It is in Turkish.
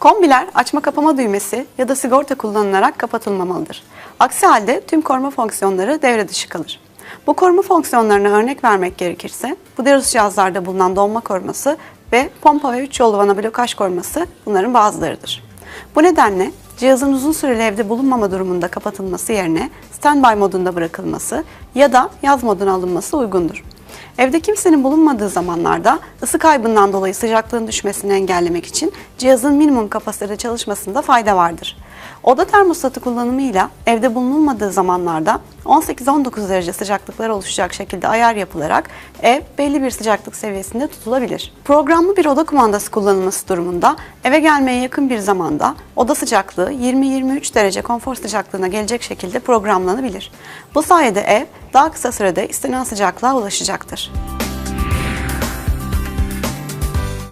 Kombiler açma kapama düğmesi ya da sigorta kullanılarak kapatılmamalıdır. Aksi halde tüm koruma fonksiyonları devre dışı kalır. Bu koruma fonksiyonlarına örnek vermek gerekirse, bu deriz cihazlarda bulunan donma koruması ve pompa ve 3 yollu vana blokaj koruması bunların bazılarıdır. Bu nedenle cihazın uzun süreli evde bulunmama durumunda kapatılması yerine standby modunda bırakılması ya da yaz moduna alınması uygundur. Evde kimsenin bulunmadığı zamanlarda ısı kaybından dolayı sıcaklığın düşmesini engellemek için cihazın minimum kapasitede çalışmasında fayda vardır. Oda termostatı kullanımıyla evde bulunulmadığı zamanlarda 18-19 derece sıcaklıklar oluşacak şekilde ayar yapılarak ev belli bir sıcaklık seviyesinde tutulabilir. Programlı bir oda kumandası kullanılması durumunda eve gelmeye yakın bir zamanda oda sıcaklığı 20-23 derece konfor sıcaklığına gelecek şekilde programlanabilir. Bu sayede ev daha kısa sürede istenen sıcaklığa ulaşacaktır.